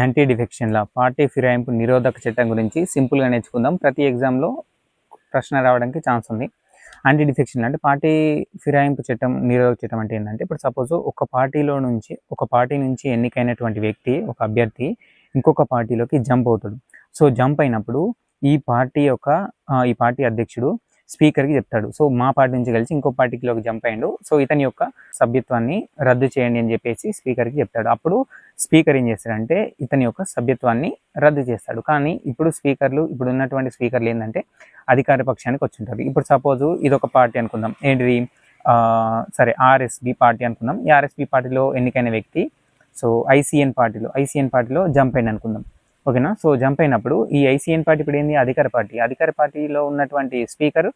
Anti డిఫెక్షన్ల party ఫిరాయింపు నిరోధక చట్టం గురించి సింపుల్గా నేర్చుకుందాం. ప్రతి ఎగ్జామ్లో ప్రశ్న రావడానికి ఛాన్స్ ఉంది. యాంటీ డిఫెక్షన్ అంటే పార్టీ ఫిరాయింపు చట్టం నిరోధక చట్టం అంటే ఏంటంటే ఇప్పుడు సపోజ్ ఒక పార్టీలో నుంచి ఒక పార్టీ నుంచి ఎన్నికైనటువంటి వ్యక్తి ఒక అభ్యర్థి ఇంకొక పార్టీలోకి జంప్ అవుతాడు. సో జంప్ అయినప్పుడు ఈ పార్టీ యొక్క ఈ పార్టీ అధ్యక్షుడు స్పీకర్కి చెప్తాడు. సో మా పార్టీ నుంచి కలిసి ఇంకో పార్టీలోకి జంప్ అయ్యాడు. సో ఇతని యొక్క సభ్యత్వాన్ని రద్దు చేయండి అని చెప్పేసి స్పీకర్కి చెప్తాడు. అప్పుడు స్పీకర్ ఏం చేస్తాడంటే ఇతని యొక్క సభ్యత్వాన్ని రద్దు చేస్తాడు. కానీ ఇప్పుడు స్పీకర్లు ఇప్పుడు ఉన్నటువంటి స్పీకర్లు ఏంటంటే అధికార పక్షానికి వచ్చింటారు. ఇప్పుడు సపోజ్ ఇదొక పార్టీ అనుకుందాం. ఏంటిది? సరే ఆర్ఎస్బి పార్టీ అనుకుందాం. ఈ ఆర్ఎస్బి పార్టీలో ఎన్నికైన వ్యక్తి సో ఐసీఎన్ పార్టీలో ఐసీఎన్ పార్టీలో జంప్ అయింది అనుకుందాం. ఓకేనా? సో జంప్ అయినప్పుడు ఈ ఐసీఎన్ పార్టీ ఇప్పుడు ఏంది? అధికార పార్టీ. అధికార పార్టీలో ఉన్నటువంటి స్పీకర్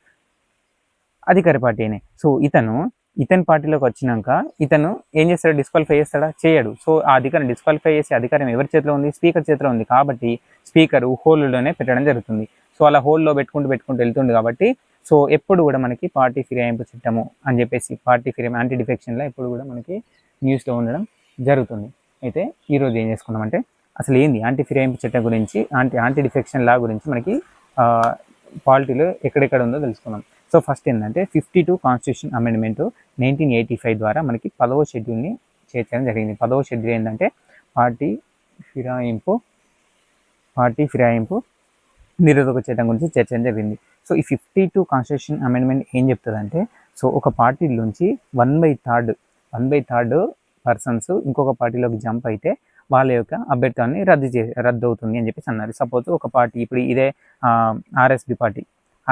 అధికార పార్టీనే. సో ఇతను ఇతని పార్టీలోకి వచ్చినాక ఇతను ఏం చేస్తాడు? డిస్క్వాలిఫై చేస్తాడా? చేయడు. సో ఆ అధికారం డిస్క్వాలిఫై చేసే అధికారం ఎవరి చేతిలో ఉంది? స్పీకర్ చేతిలో ఉంది. కాబట్టి స్పీకర్ హోల్లోనే పెట్టడం జరుగుతుంది. సో అలా హోల్లో పెట్టుకుంటూ పెట్టుకుంటూ వెళ్తుంది కాబట్టి సో ఎప్పుడు కూడా మనకి పార్టీ ఫిరాయింపు చట్టము అని చెప్పేసి పార్టీ ఫిరాయి యాంటీ డిఫెక్షన్లో ఎప్పుడు కూడా మనకి న్యూస్లో ఉండడం జరుగుతుంది. అయితే ఈరోజు ఏం చేసుకున్నామంటే అసలు ఏంది? యాంటీ ఫిరాయింపు చట్టం గురించి యాంటీ యాంటీ డిఫెక్షన్ లా గురించి మనకి పాలిటీలో ఎక్కడెక్కడ ఉందో తెలుసుకుందాం. సో ఫస్ట్ ఏంటంటే fifty two constitution amendment nineteen eighty five ద్వారా మనకి పదవ షెడ్యూల్ని చేర్చడం జరిగింది. పదవ షెడ్యూల్ ఏంటంటే పార్టీ ఫిరాయింపు పార్టీ ఫిరాయింపు నిరోధక చట్టం గురించి చర్చడం జరిగింది. సో ఈ ఫిఫ్టీ టూ కాన్స్టిట్యూషన్ అమెండ్మెంట్ ఏం చెప్తుందంటే సో ఒక పార్టీ నుంచి one by third one by third persons ఇంకొక పార్టీలోకి జంప్ అయితే వాళ్ళ యొక్క అభ్యర్థాన్ని రద్దు చే రద్దు అవుతుంది అని చెప్పేసి అన్నారు. సపోజ్ ఒక పార్టీ ఇప్పుడు ఇదే ఆర్ఎస్బి పార్టీ.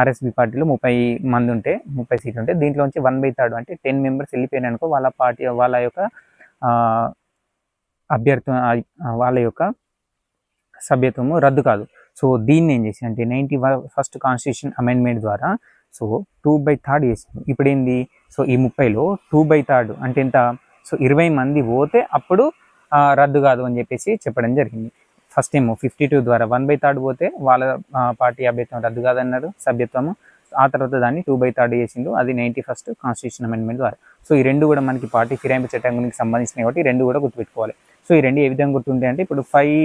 ఆర్ఎస్బి పార్టీలో ముప్పై మంది ఉంటే ముప్పై సీట్లు ఉంటే దీంట్లోంచి వన్ బై థర్డ్ అంటే టెన్ మెంబర్స్ వెళ్ళిపోయినానుకో వాళ్ళ పార్టీ వాళ్ళ యొక్క అభ్యర్థం వాళ్ళ యొక్క సభ్యత్వము రద్దు కాదు. సో దీన్ని ఏం చేసి అంటే నైంటీ ఫస్ట్ కాన్స్టిట్యూషన్ అమెండ్మెంట్ ద్వారా సో టూ బై థర్డ్ చేసింది. ఇప్పుడు ఏంది సో ఈ ముప్పైలో టూ బై థర్డ్ అంటే ఎంత? సో ఇరవై మంది పోతే అప్పుడు రద్దు కాదు అని చెప్పేసి చెప్పడం జరిగింది. ఫస్ట్ ఏమో ఫిఫ్టీ టూ ద్వారా వన్ బై థర్డ్ పోతే వాళ్ళ పార్టీ అభ్యర్థం రద్దు కాదన్నారు సభ్యత్వము. ఆ తర్వాత దాన్ని టూ బై థర్డ్ చేసిండు. అది నైంటీ ఫస్ట్ కాన్స్టిట్యూషన్ అమెండ్మెంట్ ద్వారా. సో ఈ రెండు కూడా మనకి పార్టీ ఫిరాయింపు చట్టం గురించి సంబంధించినవి కాబట్టి రెండు కూడా గుర్తుపెట్టుకోవాలి. సో ఈ రెండు ఏ విధంగా గుర్తుంటాయి అంటే ఇప్పుడు five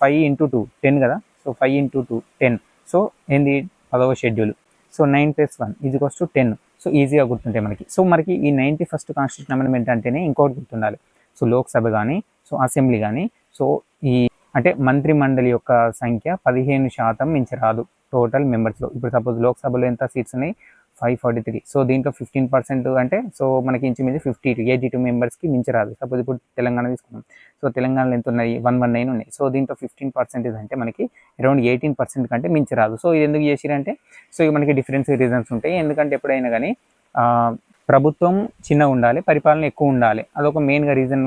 five into two ten కదా? So five into two ten so ఏంది? పదవ schedule so nine plus one ఇది టు టెన్ సో ఈజీగా గుర్తుంటాయి మనకి. సో మనకి ఈ నైంటీ ఫస్ట్ కాన్స్టిట్యూషన్ అమెండ్మెంట్ అంటేనే ఇంకోటి గుర్తుండాలి. సో లోక్సభ కానీ సో అసెంబ్లీ కానీ సో ఈ అంటే మంత్రి మండలి యొక్క సంఖ్య పదిహేను శాతం మించి రాదు టోటల్ మెంబర్స్లో ఇప్పుడు సపోజ్ లోక్సభలో ఎంత సీట్స్ ఉన్నాయి? Five forty three. సో దీంట్లో ఫిఫ్టీన్ పర్సెంట్ అంటే సో మనకి ఇంచుమించు ఫిఫ్టీ టూ ఎయిటీ టూ మెంబర్స్కి మించరాదు సపోజ్ ఇప్పుడు తెలంగాణ తీసుకున్నాం సో తెలంగాణలో ఎంత ఉన్నాయి? వన్ వన్ నైన్ ఉన్నాయి. సో దీంట్లో ఫిఫ్టీన్ పర్సెంటేజ్ అంటే మనకి అరౌండ్ ఎయిటీన్ పర్సెంట్ కంటే మించరాదు సో ఇది ఎందుకు చేసిరంటే సో మనకి డిఫరెన్స్ రీజన్స్ ఉంటాయి. ఎందుకంటే ఎప్పుడైనా కానీ ప్రభుత్వం చిన్న ఉండాలి పరిపాలన ఎక్కువ ఉండాలి. అదొక మెయిన్గా రీజన్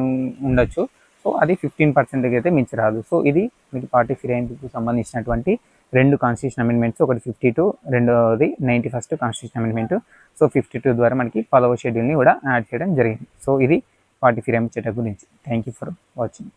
ఉండొచ్చు. సో అది ఫిఫ్టీన్ పర్సెంట్కి అయితే మించరాదు సో ఇది మీకు పార్టీ ఫిరాయింపుకు సంబంధించినటువంటి రెండు కాన్స్టిట్యూషన్ అమెండ్మెంట్స్ ఒకటి ఫిఫ్టీ టూ రెండోది ninety first constitution amendment so fifty two ద్వారా మనకి పదవ షెడ్యూల్ని కూడా యాడ్ చేయడం జరిగింది. సో ఇది పార్టీ ఫిరాయింపు చట్టం గురించి. Thank you for watching